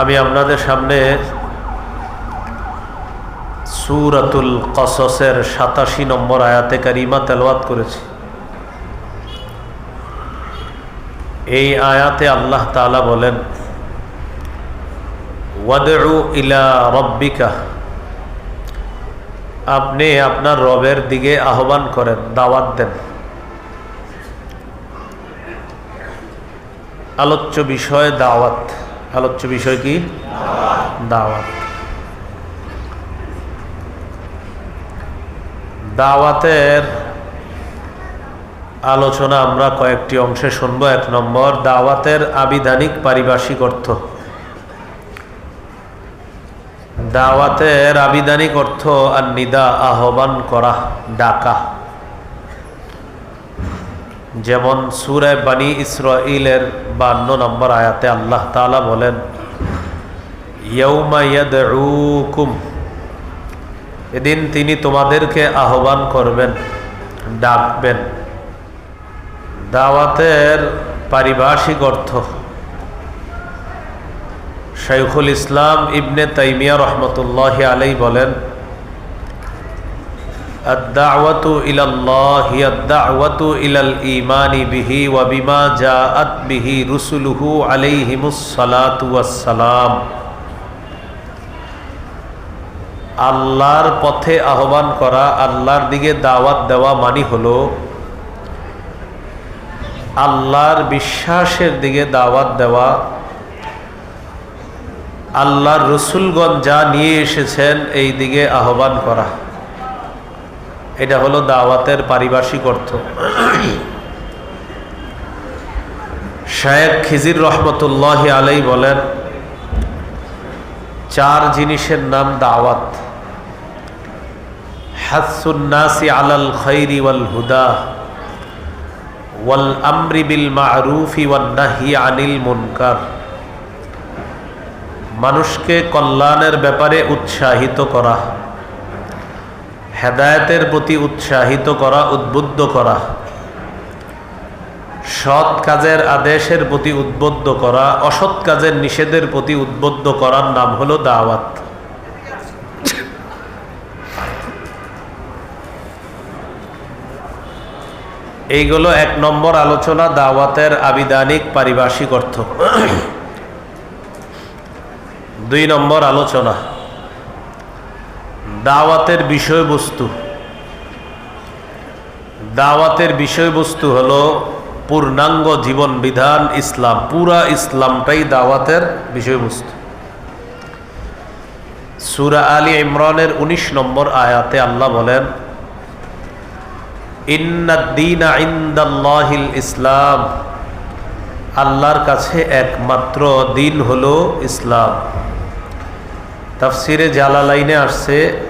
আমি আপনাদের সামনে সুরাতুল কসসের সাতাশি নম্বর আয়াতে কারিমা তেলওয়াত করেছি। এই আয়াতে আল্লাহ তালা বলেন ওয়াদু ইলা রব্বিকা। আপনি আপনার রবের দিকে আহ্বান করেন, দাওয়াত দেন। আলোচ্য বিষয় দাওয়াত। আলোচ্য বিষয় কি? দাওয়াত। দাওয়াতের আলোচনা আমরা কয়েকটি অংশে শুনব। এক নম্বর, দাওয়াতের আবিধানিক পারিভাষিক অর্থ। দাওয়াতের আবিধানিক অর্থ আর নিদা আহ্বান করা, ডাকা। যেমন সুরায় বানী ইসরাইলের বান্ন নম্বর আয়াতে আল্লাহ তালা বলেন এদিন তিনি তোমাদেরকে আহ্বান করবেন, ডাকবেন। দাওয়াতের পারিভাষিক অর্থ শাইখুল ইসলাম ইবনে তাইমিয়া রহমতুল্লাহ আলাই বলেন الدعوة إلى الله هي الدعوة إلى الإيمان به وبما جاءت به رسله عليهم الصلاة والسلام আল্লাহর পথে আহ্বান করা আল্লাহর দিকে দাওয়াত দেওয়া মানি হলো আল্লাহর বিশ্বাসের দিকে দাওয়াত দেওয়া আল্লাহর রসুলগণ যা নিয়ে এসেছেন এই দিকে আহ্বান করা এটা হলো দাওয়াতের পারিভাষিক অর্থ। শায়েক খিজির রহমতুল্লাহ আলাই বলেন, চার জিনিসের নাম দাওয়াত। হাসুন্নাসি আলাল খৈরি ওয়াল হুদা ওয়াল আমরি বিল মারুফি ওয়ান্নাহি আনিল মুনকার। মানুষকে কল্যাণের ব্যাপারে উৎসাহিত করা। হেদায়তের প্রতি উৎসাহিত করা, উদ্বুদ্ধ করা, সৎ কাজের আদেশের প্রতি উদ্বুদ্ধ করা, অসৎ কাজের নিষেধের প্রতি উদ্বুদ্ধ করার নাম হলো দাওয়াত। এইগুলো এক নম্বর আলোচনা, দাওয়াতের আবিধানিক পারিভাষিক অর্থ। দুই নম্বর আলোচনা। দাওয়াতের বিষয়বস্তু। দাওয়াতের বিষয়বস্তু হলো পূর্ণাঙ্গ জীবন বিধান ইসলাম, পুরা ইসলামটাই দাওয়াতের বিষয়বস্তু। সুরা আলী ইমরানের ১৯ নম্বর আয়াতে আল্লাহ বলেন ইন্দিল ইসলাম। আল্লাহর কাছে একমাত্র দিন হলো ইসলাম। তাফসিরে জালালাইনে আসছে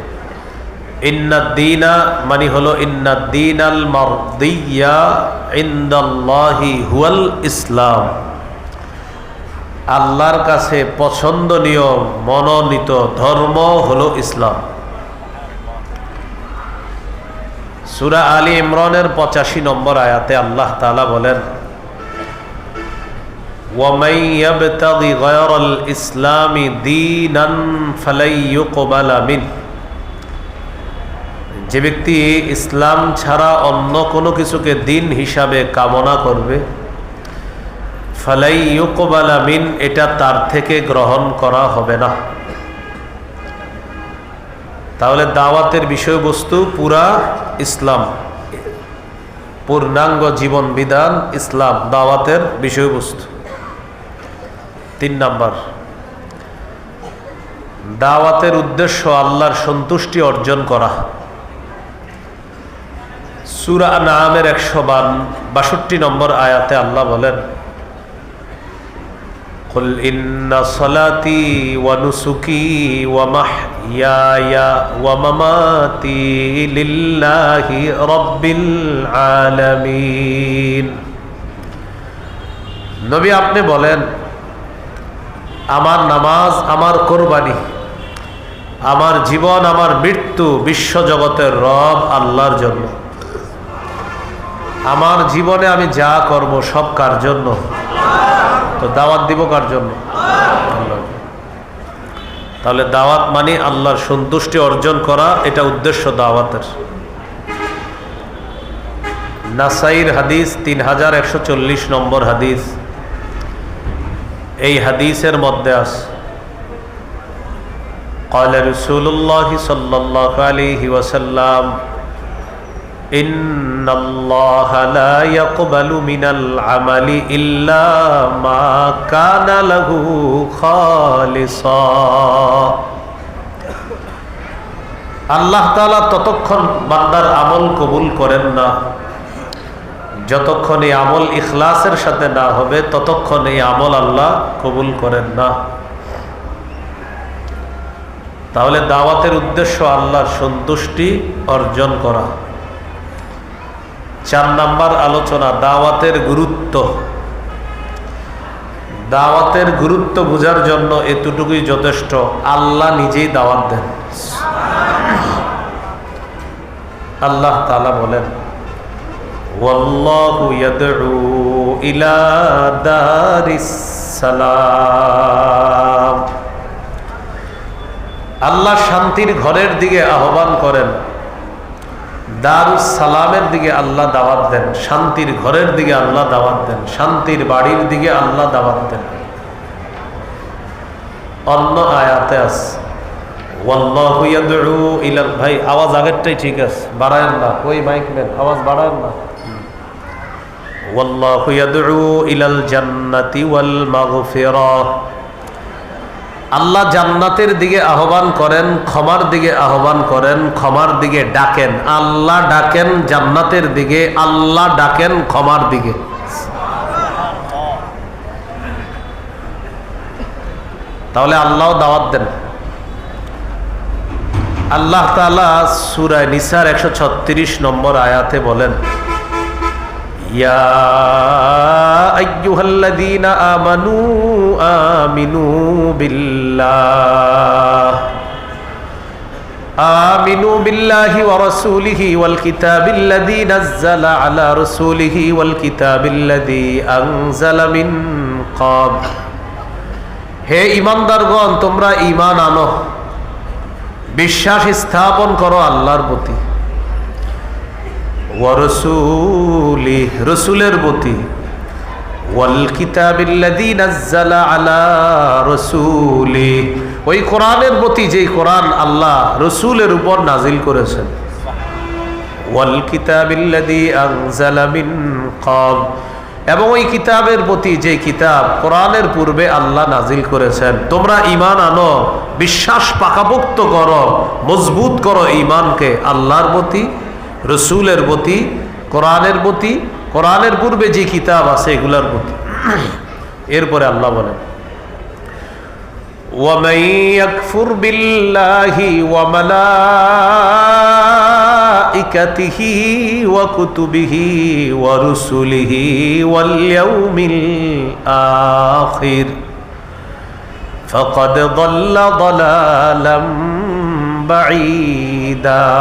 ইন্নাদ্দিনা মানে হলো ইন্নাদ্দিন আল মারদিয়া ইন্দাল্লাহি হুয়াল ইসলাম আল্লাহর কাছে পছন্দনীয় মনোনীত ধর্ম হলো ইসলাম সুরা আলী ইমরানের পঁচাশি নম্বর আয়াতে আল্লাহ তালা বলেন ومن يبتغ غير الإسلام دينا فلن يقبل منه যে ব্যক্তি ইসলাম ছাড়া অন্য কোনো কিছুকে দিন হিসাবে কামনা করবে, ফালাই এটা তার থেকে গ্রহণ করা হবে না। তাহলে দাওয়াতের বিষয়বস্তু পুরা ইসলাম। পূর্ণাঙ্গ জীবন বিধান ইসলাম, দাওয়াতের বিষয়বস্তু। তিন নাম্বার, দাওয়াতের উদ্দেশ্য আল্লাহর সন্তুষ্টি অর্জন করা। সুরা নামের একশো বান বাষট্টি নম্বর আয়াতে আল্লাহ বলেন قل إن صلاتي ونسكي ومحياي ومماتي لله رب العالمين নবী আপনি বলেন আমার নামাজ আমার কোরবানি আমার জীবন আমার মৃত্যু বিশ্বজগতের রব আল্লাহর জন্য আমার জীবনে আমি যা করব সব কার জন্য তো দাওয়াত দিব কার জন্য আল্লাহর জন্য। তাহলে দাওয়াত মানে আল্লাহর সন্তুষ্টি অর্জন করা এটা উদ্দেশ্য দাওয়াতের নাসাইর হাদিস তিন হাজার একশো চল্লিশ নম্বর হাদিস এই হাদিসের মধ্যে আছে قال رسول الله صلى الله عليه وسلم إن الله لا يقبل من العمل إلا ما كان له خالصا আল্লাহ তাআলা ততক্ষণ বান্দার আমল কবুল করেন না যতক্ষণ এই আমল ইখলাসের সাথে না হবে ততক্ষণ এই আমল আল্লাহ কবুল করেন না তাহলে দাওয়াতের উদ্দেশ্য আল্লাহর সন্তুষ্টি অর্জন করা চার নাম্বার আলোচনা, দাওয়াতের গুরুত্ব। দাওয়াতের গুরুত্ব বোঝার জন্য এতটুকুই যথেষ্ট। আল্লাহ নিজেই দাওয়াত দেন। আল্লাহ তালা বলেন আল্লাহ শান্তির ঘরের দিকে আহ্বান করেন। দারুস সালামের দিকে আল্লাহ দাওয়াত দেন, শান্তির ঘরের দিকে আল্লাহ দাওয়াত দেন, শান্তির বাড়ির দিকে আল্লাহ দাওয়াত দেন। অন্য আয়াতে আছে ভাই, আওয়াজ আগেরটাই ঠিক আছে, বাড়ায়েন না, ওই মাইক নেন, আওয়াজ বাড়ায়েন না। ইয়াদউ ইলাল জান্নাতি ওয়াল মাগফিরাহ আল্লাহ জান্নাতের দিকে আহ্বান করেন, ক্ষমার দিকে আহ্বান করেন, ক্ষমার দিকে ডাকেন। আল্লাহ ডাকেন, জান্নাতের দিকে। আল্লাহ ডাকেন, ক্ষমার দিকে। তাহলে আল্লাহ দাওয়াত দেন। আল্লাহ তালা সুরায় নিসার একশো ছত্রিশ নম্বর আয়াতে বলেন ইয়া আইয়ুহাল্লাযীনা আমানু আমিনু বিল্লাহ آمنوا بالله ورسوله والكتاب الذي نزل على رسوله والكتاب الذي أنزل من قبل হে ইমানদারগণ তোমরা ঈমান আনো বিশ্বাস স্থাপন করো আল্লাহর প্রতি ওয়ারসুলি রসুলের প্রতি। ওয়াল কিতাবিল্লাযী নাজ্জালা আলা রসুলি। ওই কোরআনের প্রতি যেই কোরআন আল্লাহ রসুলের উপর নাজিল করেছেন। ওয়াল কিতাবিল্লাযী আনজালা মিন ক্বাব। এবং ওই কিতাবের প্রতি যে কিতাব কোরআনের পূর্বে আল্লাহ নাজিল করেছেন। তোমরা ইমান আনো, বিশ্বাস পাকাপোক্ত করো, মজবুত করো ইমানকে আল্লাহর প্রতি। রসুলের প্রতি কোরআনের প্রতি কোরআনের পূর্বে যে কিতাব আছে এগুলার প্রতি এরপরে আল্লাহ বলেন ومن يكفر بالله وملائكته وكتبه ورسله واليوم الآخر فقد ضل ضلالا بعيدا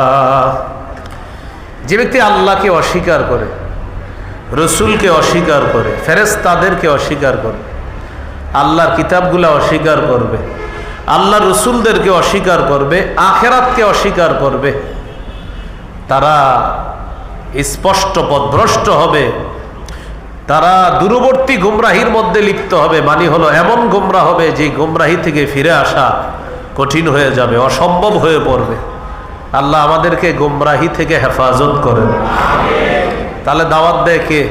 যে ব্যক্তি আল্লাহকে অস্বীকার করে, রসুলকে অস্বীকার করে ফেরেস্তাদেরকে অস্বীকার করে, আল্লাহর কিতাবগুলো অস্বীকার করবে আল্লাহ রসুলদেরকে অস্বীকার করবে, আখেরাতকে অস্বীকার করবে, তারা স্পষ্ট পথভ্রষ্ট হবে, তারা দূরবর্তী গুমরাহির মধ্যে লিপ্ত হবে মানে হলো এমন গুমরা হবে যে গুমরাহি থেকে ফিরে আসা কঠিন হয়ে যাবে, অসম্ভব হয়ে পড়বে। আল্লাহ আমাদেরকে গোমরাহি থেকে হেফাজত করেন। তাহলে দাওয়াত দেয় কে?